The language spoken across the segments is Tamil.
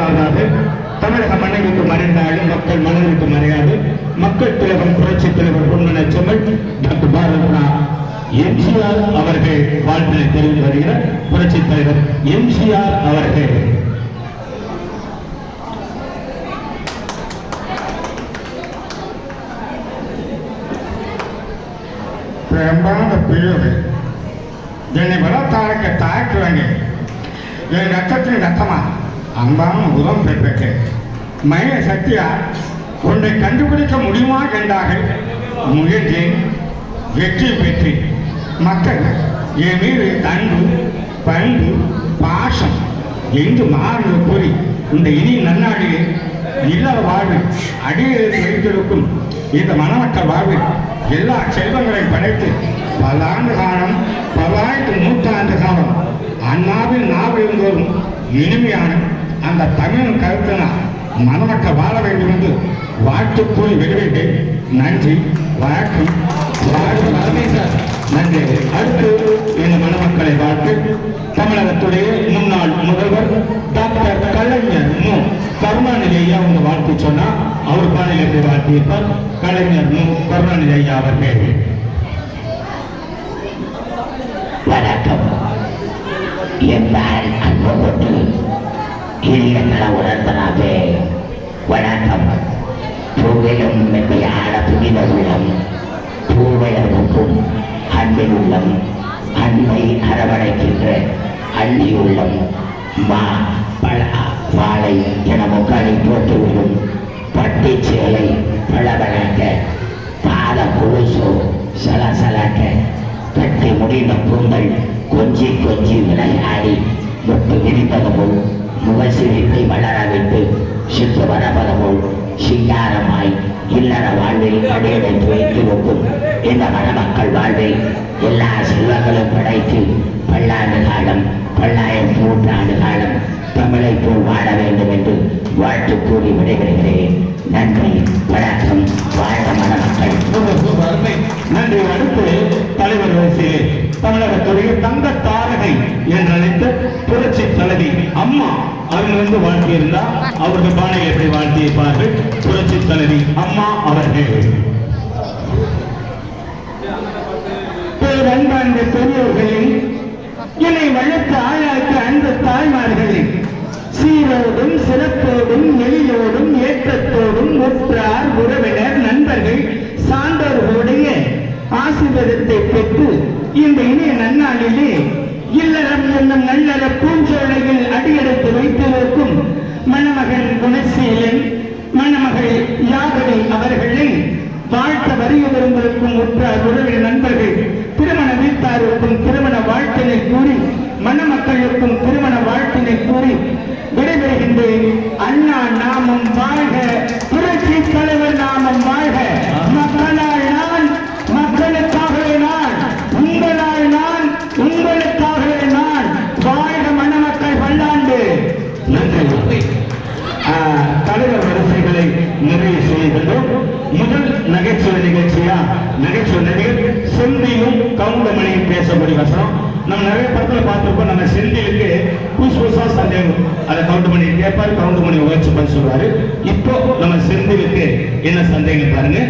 அதாவது தமிழக மண்ணை மறைந்தாலும் மக்கள் மனதை மறையாது. மக்கள் திலகம் புரட்சி தலைவர் பொன்மன செம்மல். டாக்டர் பாரத்னா எம்ஜிஆர் அவர்கள் வாழ்த்தினை தெரிவித்து வருகிற புரட்சி தலைவர் எம்ஜிஆர் அவர்கள். பெரும்பாலான பிரிவுகள். என்னை வளர்த்தாருக்கு தாக்குவாங்க என் ரத்தத்தின் ரத்தமா? அன்பான உதம் பெற்றது மயில சக்தியா உன்னை கண்டுபிடிக்க முடியுமா என்றார்கள் முயன்றேன் வெற்றி பெற்றி மக்கள் என் மீது அன்பு பண்பு பாசம் என்று மாறுவது கூறி இந்த இனி நன்னாளில் இல்லாத வாழ்வில் அடியில் வைத்திருக்கும் இந்த மணமக்கள் வாழ்வில் எல்லா செல்வங்களையும் படைத்து பல ஆண்டு காலம் பல்லாயிரத்து நூற்றாண்டு காலம் அண்ணாவில் நாவில் தோறும் இனிமையான அந்த தமிழ் கருத்தினால் மணமக்க வாழ வேண்டும் என்று வாழ்த்து கூறி வெளிவிட்டு நன்றி வணக்கம் நன்றி. அடுத்து இந்த மணமக்களை வாழ்த்து தமிழகத்துடைய முன்னாள் முதல்வர் டாக்டர் கலைஞர் மு. கருணாநிதி ஐயா உங்க வாழ்த்து சொன்னா அவர் பாடலை வாழ்த்தியிருப்பார்? கலைஞர் மு. கருணாநிதி ஐயா அவர்கள். வணக்கம். என்னால் அன்பு இனிய நல உணர்ந்தனாவே வணக்கம் பூவிலும் மென்மையான புனித உள்ளம் பூவையருக்கும் அன்பின் உள்ளம் அன்பை அரவணைக்கின்ற அள்ளி உள்ளம் மா பழ வாழை என முக்காலி போட்டு விடும் பட்டி சேலை பழவழக்க பாத கொலுசோ சலசலக்க கட்டி முடிந்த கூந்தல் கொஞ்சி கொஞ்சி விளையாடி முட்டு விரிந்தது போல் முகசிரிப்பை வளர விட்டு சித்து வரப்பது சிங்காரமாய் இல்லற வாழ்வில் அடியெடுத்து வைத்திருக்கும் இந்த வனமக்கள் வாழ்வை எல்லா செல்வங்களும் படைத்து பல்லாண்டு காலம் பல்லாயிரம் நூற்றாண்டு காலம் தமிழை போல் வாழ வேண்டும் என்று வாழ்த்து கூறி விடைபெறுகிறேன். நன்றி தமிழகத்துடைய தங்க தாரகை என்று அழைத்த புரட்சி தலைவி அம்மா அருகிலிருந்து வாழ்த்தியிருந்தார் அவர்கள் பானையை எப்படி வாழ்த்தியிருப்பார்கள்? புரட்சி தலைவி அம்மா அவர்கள். பேரன்பார்ந்த பெரியோர்களே என்னை வளர்த்து ஆளாக்க அன்பு தாய்மார்களே சீரோடும் சிறப்போடும் எளியோடும் ஏற்றத்தோடும் உற்றார் உறவினர் நண்பர்கள் சான்றோர்களுடைய ஆசீர்வாதத்தை பெற்று இந்த இணைய நன்னாளிலே இல்லறம் என்னும் நல்லற பூஞ்சோலையில் அடியெடுத்து வைத்திருக்கும் மணமகன் குணசீலன் மணமகள் யாகனை அவர்களை வாழ்த்த வருகிறவர்களுக்கும் உற்றார் உறவில் நண்பர்கள் திருமண வீட்டாருக்கும் திருமண வாழ்த்தினை கூறி மணமக்களுக்கும் திருமண வாழ்த்தினை கூறி விடைபெறுகின்றேன் அண்ணா நாமம் வாழ்க புரட்சி தலைவர் நாமம் வாழ்க மக்களால் நான் மக்களுக்காகவே நான் உங்களால் நான் உங்களுக்காகவே நான் வாழ்க மணமக்கள் பல்லாண்டு நன்றி ஆஹ், தலைவர் வரிசைகளை நிறைவு செய்கின்றோம் முதல் நகைச்சுவை நிகழ்ச்சியா? நகைச்சுவை நடிகர் செந்திலும் கவுண்டமணியும் பேசக்கூடிய வசனம். நம்ம நிறைய படத்துல பார்த்திருப்போம். நம்ம செந்திலுக்கு புதுசு புதுசா சந்தேகம். அதை கவுண்டமணி கேட்பாரு. கவுண்டமணி முயற்சி பண்ணி சொல்றாரு இப்போ நம்ம செந்திலுக்கு என்ன சந்தேகம் பாருங்க.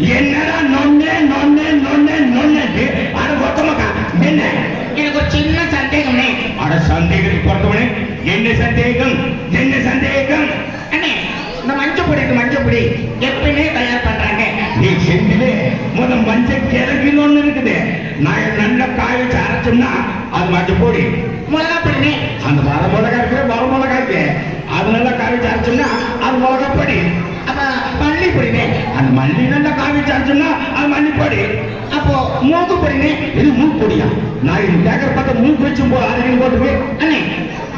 என்னடா நொண்ணே அட கொத்தமக்கா என்ன எனக்கு ஒரு சின்ன சந்தேகம்னே. அட சந்தேகத்தை பொறுத்தவனே என்ன சந்தேகம்? என்ன சந்தேகம்? அண்ணே இந்த மஞ்சள் பொடி இருக்கு மஞ்சள் பொடி. எப்பயுமே தயார் பண்றாங்க. நீ செந்திலே முத மஞ்சள் கிழங்குன்னு ஒண்ணு இருக்குது. நான் நல்ல காய வச்சு அரைச்சோம்னா அது மஞ்சள் பொடி. மிளகா பொடினே அந்த வர மிளகா இருக்கு வர மிளகா இருக்கு. அது நல்லா காய வச்சு அரைச்சோம்னா அது மிளகா பொடி. அப்ப மல்லி பொடினே அந்த மல்லி நல்லா காய வச்சு அரைச்சோம்னா அது மல்லி பொடி அப்போ மூக்கு பொடினே. இது மூக்கு பொடியா? நான் இது கேட்கற பக்கம் மூக்கு வச்சு போ அரைக்கணும் போட்டுருக்கு அண்ணே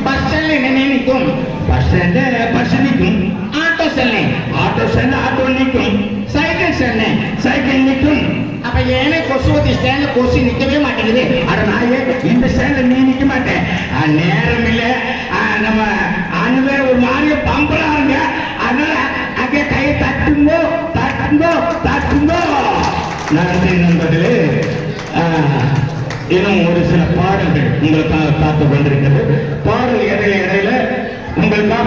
பஸ் ஸ்டாண்ட்ல என்ன நிற்கும் பஸ் ஸ்டாண்ட்ல பஸ் நிற்கும். ஆட்டோ செல்லே ஆட்டோ ஸ்டாண்டு ஆட்டோ நிற்கும். சைக்கிள் செல்லே சைக்கிள் நிற்கும். அப்ப ஏனே கொசுவத்தி ஸ்டாண்ட்ல கொசு நிக்கவே மாட்டேங்குது. அட நாயே இந்த ஸ்டாண்ட்ல நீ நிக்க மாட்டேன் நேரம் இல்ல. நம்ம அண்ணே ஒரு மாதிரி பம்பலாருங்க அதனால அங்கே கையை தட்டுங்கோ தட்டுங்கோ தட்டுங்கோ. நடத்தை நண்பர்களே இன்னும் ஒரு சில பாடல்கள் உங்களுக்காக காத்து கொண்டிருக்கிறது. பாடல் இடையில இடையில உங்களுக்காக